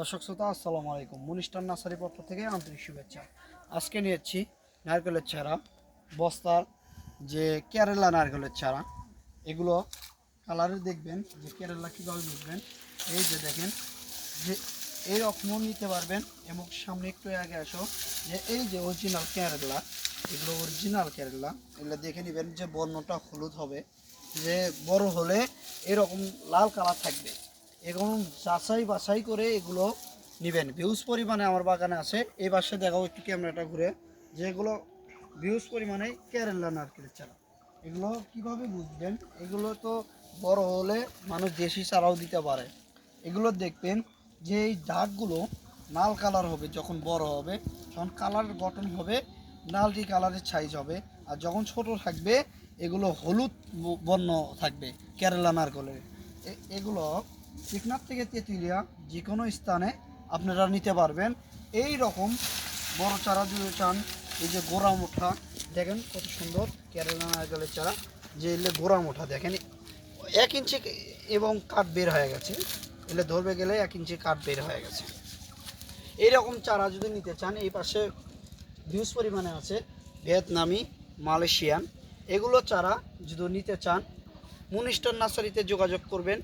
দর্শক শ্রোতা, আসসালামু আলাইকুম। মুনিস্টার নার্সারি পক্ষ থেকে আন্তরিক শুভেচ্ছা। আজকে নিয়েছি নারকেলের চারা, বস্তার যে কেরালা নারকেলের চারা, এগুলো কালারে দেখবেন, যে কেরালা কীভাবে বুঝবেন, এই যে দেখেন, যে এই রকমও নিতে পারবেন, এবং সামনে একটু আগে আসো, যে এই যে অরিজিনাল কেরালা, এগুলো অরিজিনাল কেরালা, এগুলো দেখে নেবেন যে বর্ণটা হলুদ হবে, যে বড় হলে এরকম লাল কালার থাকবে। এরকম যাচাই বাছাই করে এগুলো নেবেন। ভিউজ পরিমাণে আমার বাগানে আছে। এই পাশে দেখাও একটু ক্যামেরাটা ঘুরে। যে এগুলো ভিউজ পরিমাণে কেরালা নারকেলের চারা এগুলো কীভাবে বুঝবেন? এগুলো তো বড় হলে মানুষ দেশি চারাও দিতে পারে। এগুলো দেখবেন যে এই দাগগুলো লাল কালার হবে যখন বড় হবে, তখন কালার গঠন হবে লালটি কালারের সাইজ হবে। আর যখন ছোট থাকবে, এগুলো হলুদ বর্ণ থাকবে কেরালা নারকেলের এগুলো টেকনাফ থেকে তেঁতুলিয়া যে কোনো স্থানে আপনারা নিতে পারবেন। এই রকম বড় চারা যদি চান, এই যে গোড়া মুঠা, দেখেন কত সুন্দর কেরালা নারকেলের চারা, যে এলে গোড়া মুঠা, দেখেন, এক ইঞ্চি এবং কাঠ বের হয়ে গেছে। এলে ধরবে গেলে এক ইঞ্চি কাঠ বের হয়ে গেছে। এইরকম চারা যদি নিতে চান, এই পাশে ভিউজ পরিমাণে আছে ভিয়েতনামি, মালয়েশিয়ান। এগুলো চারা যদি নিতে চান মুনিস্টার নার্সারিতে যোগাযোগ করবেন।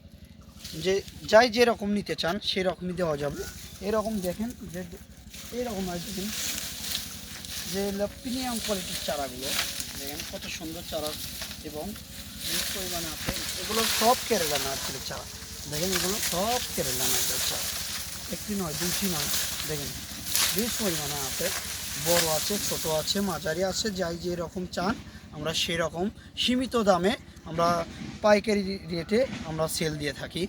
যে যাই যেরকম নিতে চান, সেই রকমই দেওয়া যাবে। এরকম দেখেন যে এইরকম আর দেখুন। যে প্রিমিয়াম কোয়ালিটির চারাগুলো, দেখেন কত সুন্দর চারা এবং পরিমাণে আছে। এগুলো সব কেরালা নারকেলের চারা। দেখেন এগুলো সব কেরালা নারকেলের চারা। একটি নয়, দুইটি নয়, দেখেন। হিউজ পরিমাণে আছে। বড় আছে, ছোট আছে, মাঝারি আছে, যাই যেরকম চান, আমরা সেরকম সীমিত দামে আমরা পাইকারি রেটে আমরা সেল দিয়ে থাকি।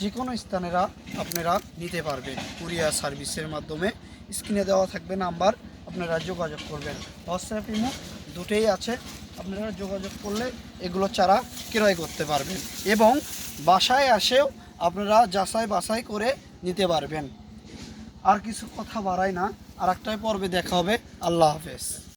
যে কোনো স্থানেরা আপনারা নিতে পারবেন। কুরিয়ার সার্ভিসের মাধ্যমে স্ক্রিনে দেওয়া থাকবে নাম্বার, আপনারা যোগাযোগ করবেন। হোয়াটসঅ্যাপ, ইমো দুটোই আছে। আপনারা যোগাযোগ করলে এগুলো চারা ক্রয় করতে পারবেন এবং বাসায় আসেও আপনারা যাচাই বাছাই করে নিতে পারবেন। আর কিছু কথা বাড়াই না। আর একটাই পর্বে দেখা হবে। আল্লাহ হাফেজ।